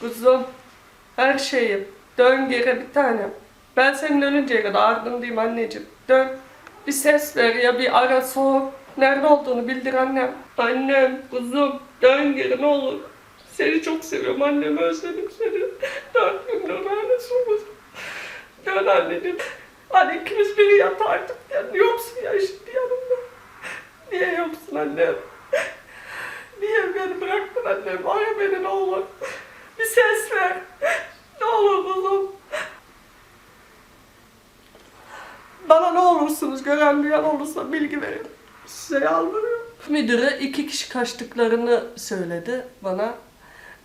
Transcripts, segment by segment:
Kuzum, her şeyim. Dön geri bir tanem. Ben senin ölünceye kadar ardındayım anneciğim. Dön. Bir ses ver ya bir ara sor. Nerede olduğunu bildir annem. Annem, kuzum, dön geri ne olur. Seni çok seviyorum annem, özledim seni. Dört gündür lanet Dön anneciğim. Hadi ikimiz biri yat artık. Ya, yoksun ya şimdi yanımda. Niye yoksun annem? Niye beni bıraktın annem? Ara beni ne olur. Bir ses ver. Ne olur kuzum. Bana ne olursunuz gören duyan olursa bilgi verin. Size yalvarıyorum. Müdürü iki kişi kaçtıklarını söyledi bana.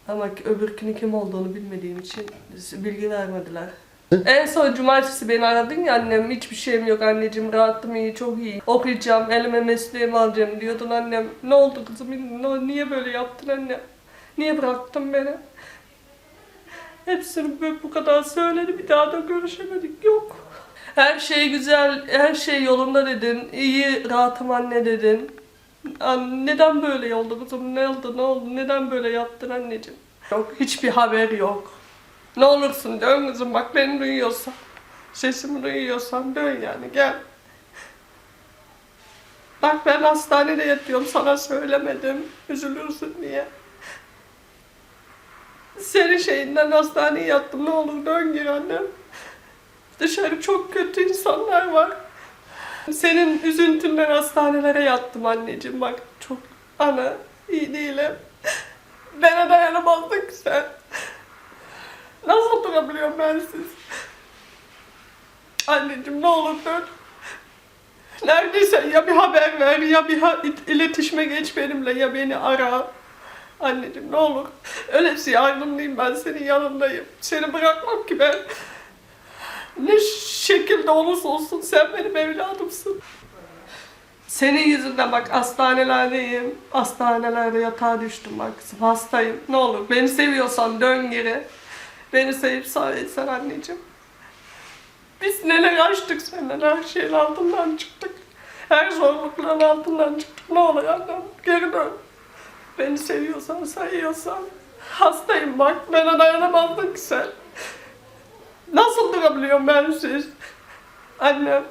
Ama öbürkünün kim olduğunu bilmediğim için bilgi vermediler. En son cumartesi beni aradın ya annem hiçbir şeyim yok anneciğim rahatım iyi çok iyi okuyacağım elime mesleğimi alacağım diyordun annem ne oldu kızım niye böyle yaptın annem niye bıraktın beni hepsini bu kadar söyledi bir daha da görüşemedik yok her şey güzel her şey yolunda dedin iyi rahatım anne dedin neden böyle oldu kızım ne oldu ne oldu neden böyle yaptın anneciğim yok hiçbir haber yok ne olursun dön kızım bak beni duyuyorsan. Sesimi duyuyorsan dön yani gel. Bak ben hastanede yatıyorum sana söylemedim. Üzülürsün diye. Senin şeyinden hastaneye yattım ne olur dön gir annem. Dışarı çok kötü insanlar var. Senin üzüntünden hastanelere yattım anneciğim bak çok ana iyi değilim. Bana dayanamazdın sen. Nasıl durabiliyorum ben siz? Anneciğim ne olur dön. Neredeyse ya bir haber ver ya bir ha- iletişime geç benimle ya beni ara. Anneciğim ne olur. Öylesi yardımlıyım ben senin yanındayım. Seni bırakmam ki ben. Ne şekilde olursa olsun sen benim evladımsın. Senin yüzünden bak hastanelerdeyim. Hastanelerde yatağa düştüm bak. Hastayım. Ne olur beni seviyorsan dön geri. Beni sevip sen anneciğim. Biz neler açtık senden, her şeyin altından çıktık. Her zorlukların altından çıktık. Ne olur annem, geri dön. Beni seviyorsan, sayıyorsan. Hastayım bak, bana dayanamazdın ki sen. Nasıl durabiliyorum ben siz? Annem,